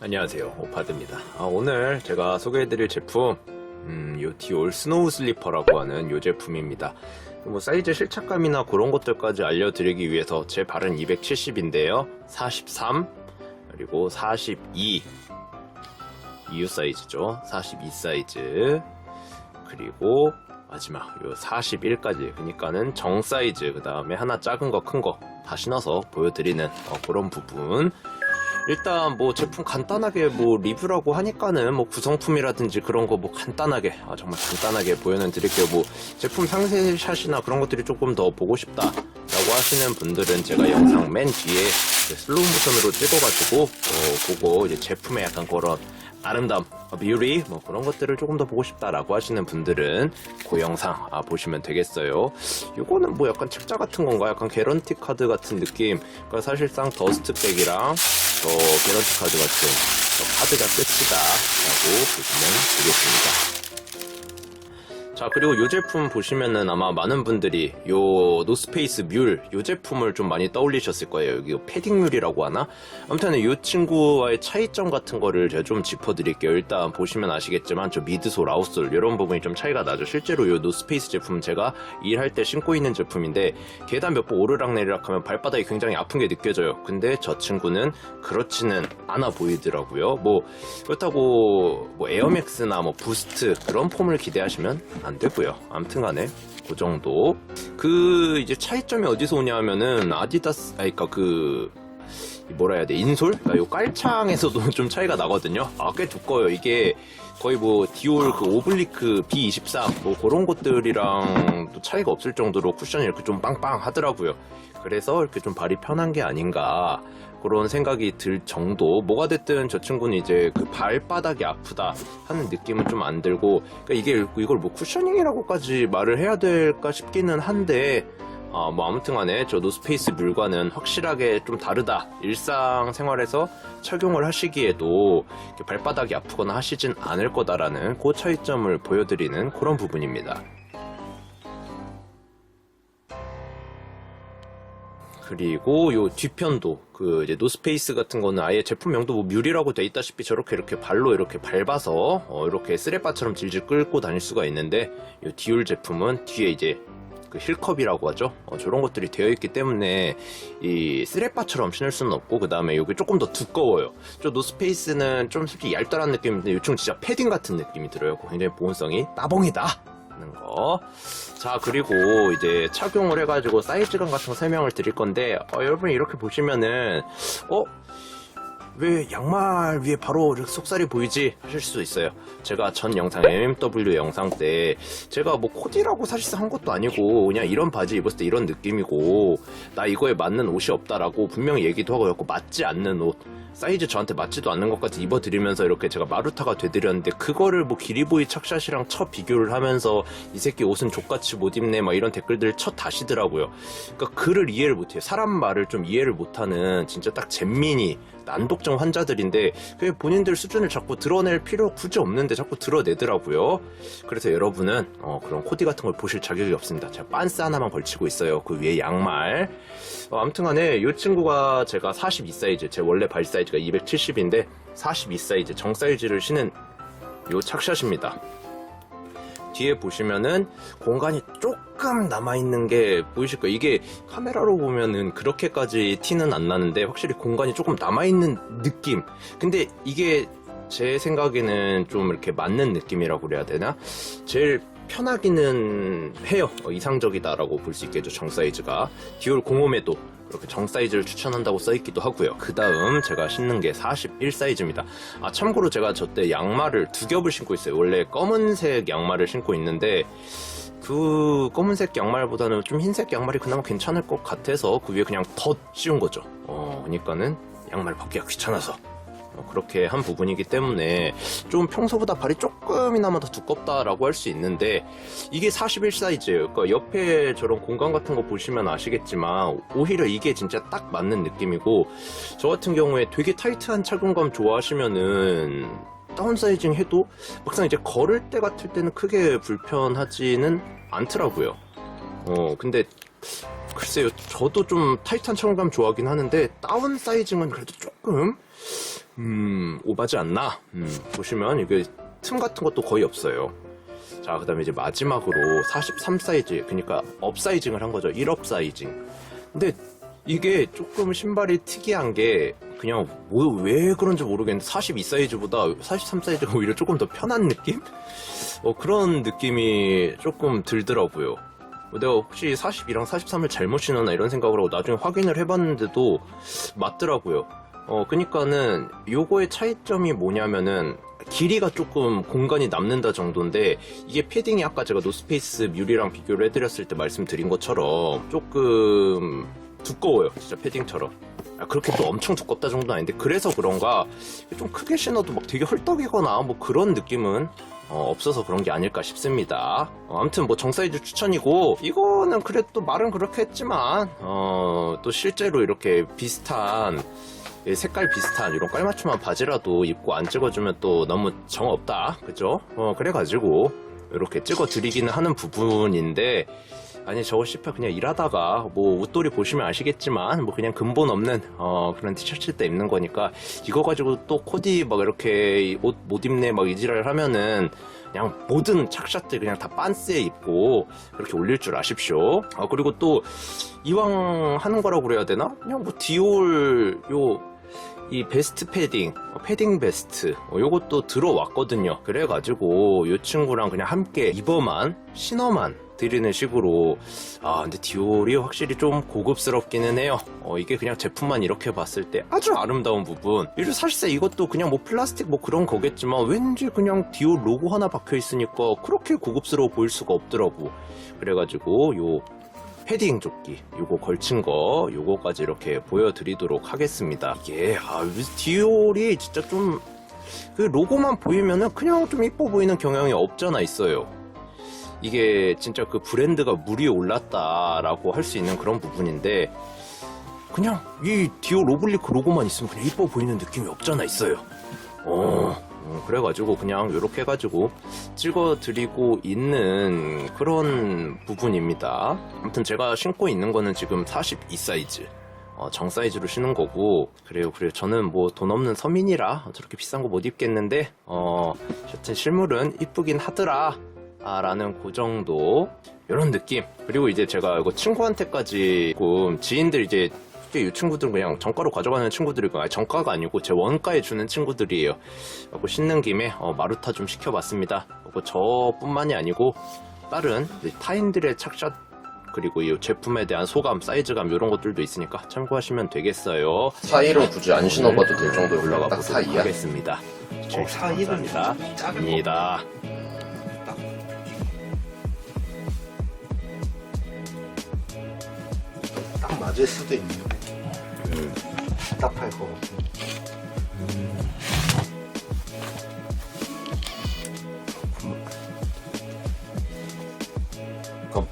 안녕하세요. 오파드입니다. 아, 오늘 제가 소개해드릴 제품 음, 요 디올 스노우 슬리퍼라고 하는 요 제품입니다. 뭐 사이즈 실착감이나 그런 것들까지 알려드리기 위해서 제 발은 270인데요. 43 그리고 42 EU 사이즈죠. 42 사이즈 그리고 마지막 요 41까지 그러니까는 정 사이즈 그 다음에 하나 작은 거 큰 거 다 신어서 보여드리는 어, 그런 부분 일단 뭐 제품 간단하게 뭐 리뷰라고 하니까는 뭐 구성품이라든지 그런 거 뭐 간단하게 아 정말 간단하게 보여는 드릴게요. 뭐 제품 상세샷이나 그런 것들이 조금 더 보고 싶다 라고 하시는 분들은 제가 영상 맨 뒤에 슬로우 모션으로 찍어가지고 어, 보고 이제 제품의 약간 그런 아름다움, 뷰리 뭐 그런 것들을 조금 더 보고 싶다라고 하시는 분들은 그 영상 아, 보시면 되겠어요. 이거는 뭐 약간 책자 같은 건가? 약간 개런티 카드 같은 느낌. 그러니까 사실상 더스트백이랑 저 개런티 카드 같은 저 카드가 끝이다라고 보시면 되겠습니다. 자 그리고 이 제품 보시면은 아마 많은 분들이 요 노스페이스 뮬 요 제품을 좀 많이 떠올리셨을 거예요. 여기 패딩 뮬이라고 하나? 아무튼 이 친구와의 차이점 같은 거를 제가 좀 짚어드릴게요. 일단 보시면 아시겠지만 저 미드솔 아웃솔 이런 부분이 좀 차이가 나죠. 실제로 요 노스페이스 제품 제가 일할 때 신고 있는 제품인데 계단 몇 번 오르락 내리락 하면 발바닥이 굉장히 아픈 게 느껴져요. 근데 저 친구는 그렇지는 않아 보이더라고요. 뭐 그렇다고 뭐 에어맥스나 뭐 부스트 그런 폼을 기대하시면 안 되고요. 아무튼 간에 그 정도. 그 이제 차이점이 어디서 오냐 하면은 아디다스 아니 그러니까 그 뭐라 해야 돼 인솔? 그러니까 요 깔창에서도 좀 차이가 나거든요. 아 꽤 두꺼워요. 이게 거의 뭐 디올 그 오블리크 B24 뭐 그런 것들이랑 또 차이가 없을 정도로 쿠션이 이렇게 좀 빵빵하더라고요. 그래서 이렇게 좀 발이 편한 게 아닌가 그런 생각이 들 정도 뭐가 됐든 저 친구는 이제 그 발바닥이 아프다 하는 느낌은 좀 안 들고 그러니까 이게 이걸 뭐 쿠셔닝이라고까지 말을 해야 될까 싶기는 한데 아, 뭐 아무튼 간에 저 노스페이스 물과는 확실하게 좀 다르다. 일상생활에서 착용을 하시기에도 발바닥이 아프거나 하시진 않을 거다라는 그 차이점을 보여드리는 그런 부분입니다. 그리고 요 뒤편도 그 이제 노스페이스 같은 거는 아예 제품명도 뭐 뮬이라고 돼 있다시피 저렇게 이렇게 발로 이렇게 밟아서 어 이렇게 쓰레빠처럼 질질 끌고 다닐 수가 있는데 요 디올 제품은 뒤에 이제 그 힐컵이라고 하죠. 어, 저런 것들이 되어 있기 때문에 이 쓰레빠처럼 신을 수는 없고 그 다음에 이게 조금 더 두꺼워요. 저 노스페이스는 좀 솔직히 얄짤한 느낌인데 요즘 진짜 패딩 같은 느낌이 들어요. 굉장히 보온성이 따봉이다. 하는 거. 자, 그리고 이제 착용을 해가지고 사이즈감 같은 거 설명을 드릴 건데, 어, 여러분 이렇게 보시면은, 어? 왜 양말 위에 바로 이렇게 속살이 보이지? 하실 수도 있어요. 제가 전 영상 MMW 영상 때 제가 뭐 코디라고 사실상 한 것도 아니고 그냥 이런 바지 입었을 때 이런 느낌이고 나 이거에 맞는 옷이 없다라고 분명히 얘기도 하고 였고 맞지 않는 옷 사이즈 저한테 맞지도 않는 것까지 입어드리면서 이렇게 제가 마루타가 되드렸는데 그거를 뭐 기리보이 착샷이랑 쳐 비교를 하면서 이 새끼 옷은 족같이 못 입네 막 이런 댓글들을 쳐 다시더라고요. 그러니까 글을 이해를 못해요. 사람 말을 좀 이해를 못하는 진짜 딱 잼민이 난독증 환자들인데 그 본인들 수준을 자꾸 드러낼 필요 굳이 없는데 자꾸 드러내더라고요. 그래서 여러분은 어, 그런 코디 같은 걸 보실 자격이 없습니다. 제가 빤스 하나만 걸치고 있어요. 그 위에 양말. 어, 아무튼간에 이 친구가 제가 42 사이즈, 제 원래 발 사이즈가 270인데 42 사이즈 정 사이즈를 신은 요 착샷입니다. 뒤에 보시면은 공간이 조금 남아있는 게 보이실 거예요. 이게 카메라로 보면은 그렇게까지 티는 안 나는데 확실히 공간이 조금 남아있는 느낌. 근데 이게 제 생각에는 좀 이렇게 맞는 느낌이라고 그래야 되나? 제일 편하기는 해요. 어, 이상적이다라고 볼 수 있겠죠. 정 사이즈가. 디올 05에도 이렇게 정 사이즈를 추천한다고 써있기도 하고요. 그 다음 제가 신는 게 41 사이즈입니다. 아 참고로 제가 저 때 양말을 두 겹을 신고 있어요. 원래 검은색 양말을 신고 있는데 그 검은색 양말보다는 좀 흰색 양말이 그나마 괜찮을 것 같아서 그 위에 그냥 덧 씌운 거죠. 어, 그러니까는 양말 벗기가 귀찮아서 어, 그렇게 한 부분이기 때문에 좀 평소보다 발이 조금이나마 더 두껍다라고 할 수 있는데 이게 41 사이즈예요. 그러니까 옆에 저런 공간 같은 거 보시면 아시겠지만 오히려 이게 진짜 딱 맞는 느낌이고 저 같은 경우에 되게 타이트한 착용감 좋아하시면은 다운사이징 해도 막상 이제 걸을 때 같을 때는 크게 불편하지는 않더라고요. 어 근데 글쎄요 저도 좀 타이트한 착용감 좋아하긴 하는데 다운 사이징은 그래도 조금 음, 오바지 않나? 음, 보시면 이게 틈 같은 것도 거의 없어요. 자, 그 다음에 이제 마지막으로 43 사이즈, 그러니까 업 사이징을 한 거죠. 1업 사이징. 근데 이게 조금 신발이 특이한 게 그냥 뭐, 왜 그런지 모르겠는데 42 사이즈보다 43 사이즈가 오히려 조금 더 편한 느낌? 어, 그런 느낌이 조금 들더라고요. 뭐 내가 혹시 42랑 43을 잘못 신었나 이런 하고 나중에 확인을 해봤는데도 맞더라고요. 어, 그니까는 요거의 차이점이 뭐냐면은 길이가 조금 공간이 남는다 정도인데 이게 패딩이 아까 제가 노스페이스 뮬이랑 비교를 해드렸을 때 말씀드린 것처럼 조금 두꺼워요. 진짜 패딩처럼. 아, 그렇게 또 엄청 두껍다 정도는 아닌데 그래서 그런가 좀 크게 신어도 막 되게 헐떡이거나 뭐 그런 느낌은 어, 없어서 그런 게 아닐까 싶습니다. 어, 아무튼 뭐 정사이즈 추천이고 이거는 그래도 말은 그렇게 했지만 어, 또 실제로 이렇게 비슷한 예, 색깔 비슷한 이런 깔맞춤한 바지라도 입고 안 찍어주면 또 너무 정 없다, 그죠? 어, 그래가지고 이렇게 찍어드리기는 하는 부분인데 아니 저거 씨발 그냥 일하다가 뭐 옷돌이 보시면 아시겠지만 뭐 그냥 근본 없는 어 그런 티셔츠 때 입는 거니까 이거 가지고 또 코디 막 이렇게 옷 못 입네 막 이지랄 하면은 그냥 모든 착샷들 그냥 다 빤스에 입고 그렇게 올릴 줄 아십시오. 아 그리고 또 이왕 하는 거라고 그래야 되나? 그냥 뭐 디올 요 이 베스트 패딩, 어, 패딩 베스트, 어, 요것도 들어왔거든요. 그래가지고 요 친구랑 그냥 함께 입어만, 신어만 드리는 식으로, 아, 근데 디올이 확실히 좀 고급스럽기는 해요. 어, 이게 그냥 제품만 이렇게 봤을 때 아주 아름다운 부분. 이리 사실상 이것도 그냥 뭐 플라스틱 뭐 그런 거겠지만 왠지 그냥 디올 로고 하나 박혀 있으니까 그렇게 고급스러워 보일 수가 없더라고. 그래가지고 요 패딩 조끼 요거 걸친 거 요거까지 이렇게 보여드리도록 하겠습니다. 이게 아 디올이 진짜 좀 그 로고만 보이면은 그냥 좀 이뻐 보이는 경향이 없잖아 있어요. 이게 진짜 그 브랜드가 물이 올랐다라고 할 수 있는 그런 부분인데 그냥 이 디올 오블리크 로고만 있으면 그냥 이뻐 보이는 느낌이 없잖아 있어요. 어, 어, 그래가지고 그냥 이렇게 해가지고 찍어드리고 있는 그런 부분입니다. 아무튼 제가 신고 있는 거는 지금 42 사이즈. 어, 정 사이즈로 신은 거고 그래요 그래요 저는 뭐 돈 없는 서민이라 저렇게 비싼 거 못 입겠는데 어 여튼 실물은 이쁘긴 하더라 아, 라는 그 정도 이런 느낌 그리고 이제 제가 이거 친구한테까지 조금 지인들 이제 솔직히 이 친구들은 그냥 정가로 가져가는 친구들이고 아니 정가가 아니고 제 원가에 주는 친구들이에요 그리고 신는 김에 어, 마루타 좀 시켜봤습니다 그리고 저뿐만이 아니고 다른 타인들의 착샷 그리고 이 제품에 대한 소감, 사이즈감 이런 것들도 있으니까 참고하시면 되겠어요. 사이로 굳이 안 신어봐도 될 정도로 올라가 보도록 하겠습니다. 어, 사이는 감사합니다. 작은 거. 입니다. 딱 맞을 수도 있는데 음. 답답할 것 같고 그러니까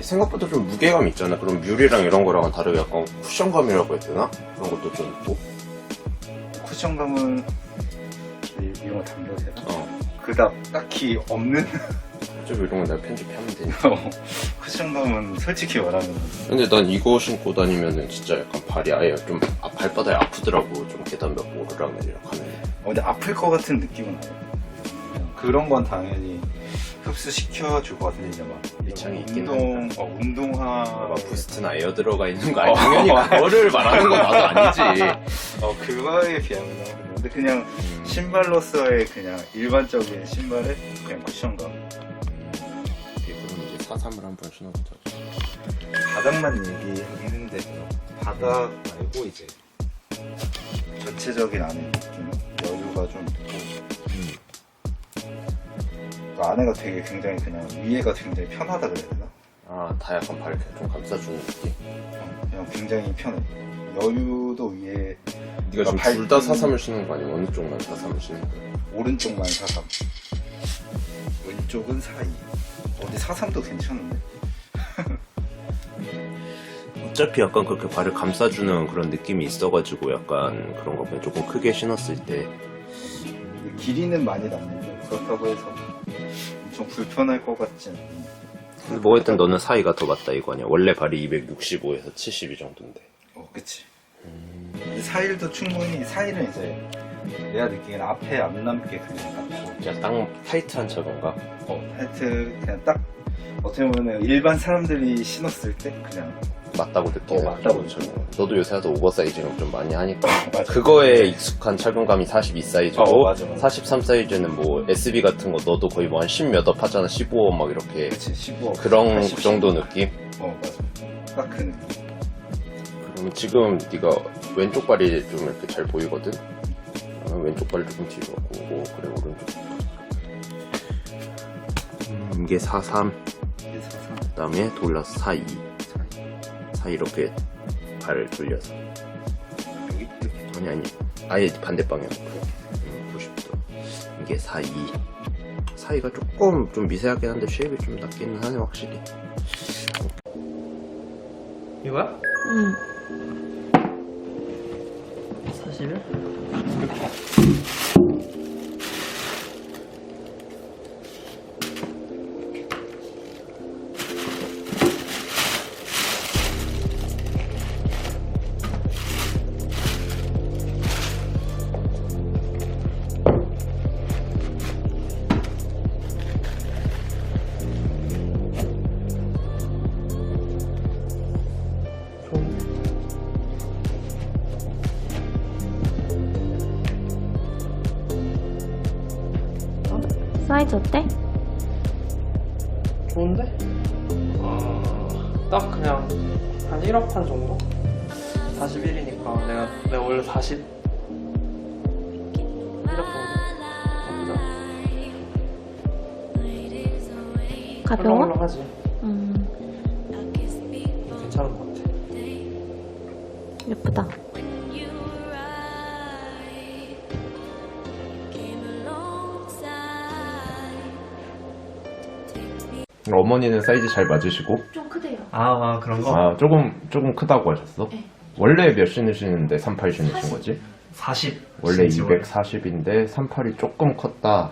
생각보다 좀 무게감 있잖아. 그럼 뮬이랑 이런 거랑은 다르게 약간 쿠션감이라고 해야 되나? 그런 것도 좀 있고. 쿠션감은 이- 이런 거 담겨도 되나? 어. 그닥 딱히 없는 어차피 이런 건 내가 편집하면 되니. 쿠 션감은 솔직히 말하면 근데 난 이거 신고 다니면은 진짜 약간 발이 아예 좀 아, 발바닥이 아프더라고. 좀 계단 몇 번 오르락내리락 하면. 어, 근데 아플 것 같은 느낌은 아니에요 그런 건 당연히 흡수시켜 줄 것 같은데 이제 막. 밑창이 있긴 운동 어, 운동화. 막 부스트나 에어 들어가 있는 거 아니 당연히 그거를 말하는 건 나도 아니지. 어 그거에 비하면. 근데 그냥 신발로서의 그냥 일반적인 신발의 그냥 쿠션감 사삼을 한번 신어보자. 바닥만 얘기하긴 했는데 바닥 말고 이제 전체적인 안에 느낌 여유가 좀 있고 그 안에가 되게 굉장히 그냥 위에가 굉장히 편하다 그래야 되나? 아, 다 약간 발을 좀 감싸주는 느낌. 어, 그냥 굉장히 편해 여유도 위에 네가 지금 발- 둘 다 사삼을 신는 거 아니야? 어느 쪽만 사삼을 신는 거야? 오른쪽만 사삼 왼쪽은 사이 어디 사삼도 괜찮은데 어차피 약간 그렇게 발을 감싸주는 그런 느낌이 있어가지고 약간 그런 거 보면 조금 크게 신었을 때 길이는 많이 남는데 그렇다고 해서 엄청 불편할 것 같진 않아 근데 뭐 했든 너는 사이가 더 맞다 이거 아니야? 원래 발이 265에서 72 정도인데 어, 그치. 근데 사일도 충분히, 사일은 이제 내가 느끼기엔 앞에 안 남게 그냥 딱 진짜 딱 타이트한 차건가? 어, 하여튼 그냥 딱 어떻게 보면 일반 사람들이 신었을 때 그냥 맞다고 느끼는 어, 맞다고 차건. 너도 요새 하도 오버사이즈는 좀 많이 하니까 맞아. 그거에 익숙한 착용감이 42 사이즈고 어, 맞아, 맞아. 43 사이즈는 뭐 SB 같은 거 너도 거의 뭐 한 10 몇 업 하잖아 15업 막 이렇게 그치 15 그런 80, 그 정도 느낌? 어 맞아 딱 그 느낌 그럼 지금 네가 왼쪽 발이 좀 이렇게 잘 보이거든? 어, 왼쪽 발 조금 뒤로 하고 오, 그래 오른쪽. 음, 이게 43 이게 사상 그 다음에 돌려서 42 4 이렇게 발 돌려서. 여기 이렇게 아니 아니. 아예 반대 방향 음, 90도 이게 42 사이가 조금 좀 미세하긴 한데 쉐입이 좀 낫기는 하네 확실히. 이거야? 응. 사실 사이즈 어때? 좋은데? 아, 딱 그냥 한 1억 판 정도? 41이니까 내가 내가 원래 40 1억 정도 않아. 가벼워? 헐렁헐렁하지 음, 괜찮은 것 같아 예쁘다. 어머니는 사이즈 잘 맞으시고 좀 크대요. 아, 아 그런 거? 아 조금 조금 크다고 하셨어? 네. 원래 몇 신으시는데 38 신으신 거지? 40 원래 진짜 240인데 38이 조금 컸다.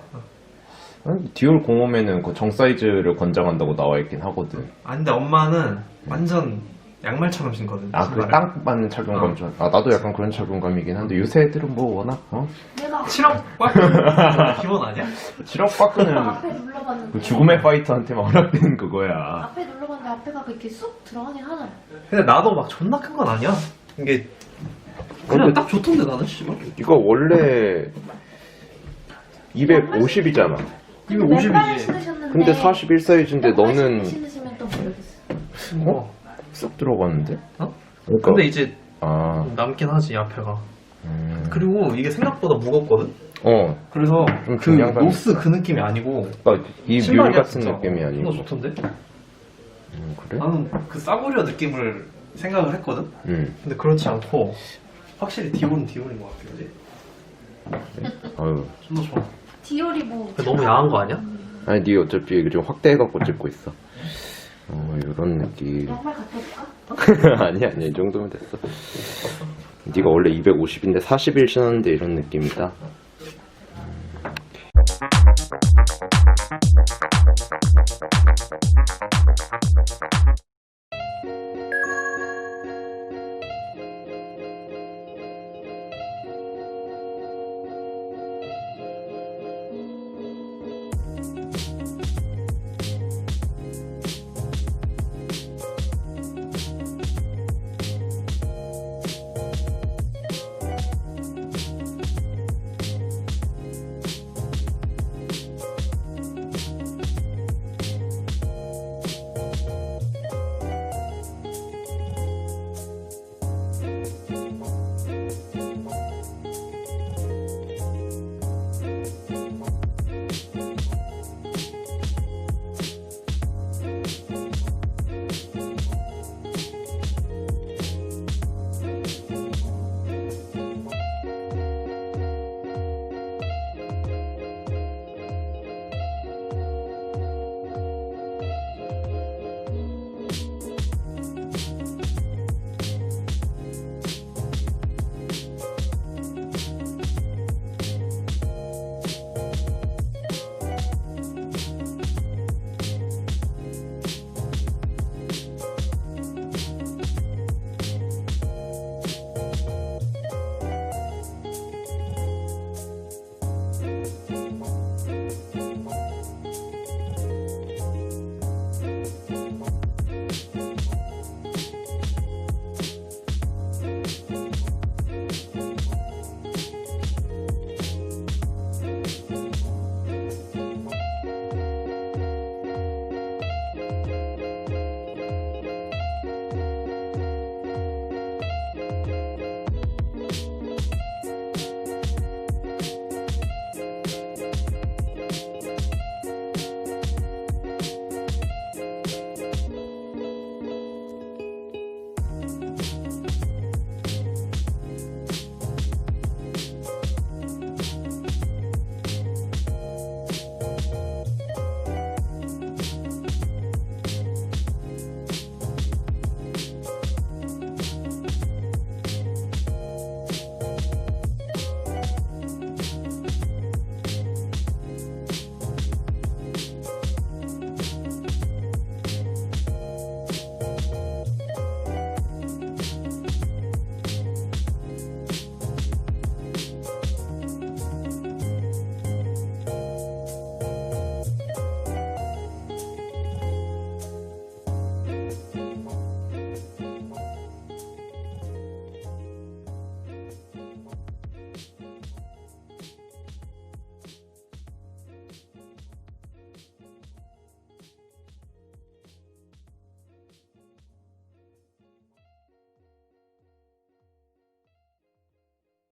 아니, 디올 공홈에는 그 정 사이즈를 권장한다고 나와 있긴 하거든. 아 근데 엄마는 완전 양말처럼 신거든 아, 그 신발을. 땅 맞는 착용감 어. 좀. 아, 나도 약간 그런 착용감이긴 한데 요새 애들은 뭐 워낙 어? 내가 7억 꽉 기본 아니야? 7억 바꾸는 앞에 눌러봤는데 그 죽음의 파이터한테만 허락되는 그거야. 앞에 눌러봤는데 앞에가 그렇게 쑥 들어가긴 하나요? 근데 나도 막 존나 큰 건 아니야 이게 그냥 근데- 딱 좋던데 나는 씨발 이거 원래 250이잖아. 이거 맨발에 50이지 신으셨는데 근데 41 사이즈인데 너는 신으시면 또 모르겠어. 어? 쑥 들어갔는데? 어? 그러니까 근데 이제 아, 남긴 하지 앞에가 음. 그리고 이게 생각보다 무겁거든 어, 그래서 좀그 노스 그 느낌이 아니고 그러니까 이 뮬 신발이야, 같은 진짜. 느낌이 아니고. 존나 좋던데? 음, 그래? 나는 그 싸구려 느낌을 생각을 했거든 음. 근데 그렇지 않고 확실히 디올은 디올인 것 같아 그지? 아유. 존나 좋아 디올이 뭐 근데 너무 야한 거 아니야? 아니, 니 어차피 이거 좀 확대해갖고 찍고 있어. 어, 이런 느낌. 양말 갖다 줄까? 아니, 아니, 이 정도면 됐어. 니가 원래 250인데 41 신었는데 이런 느낌이다.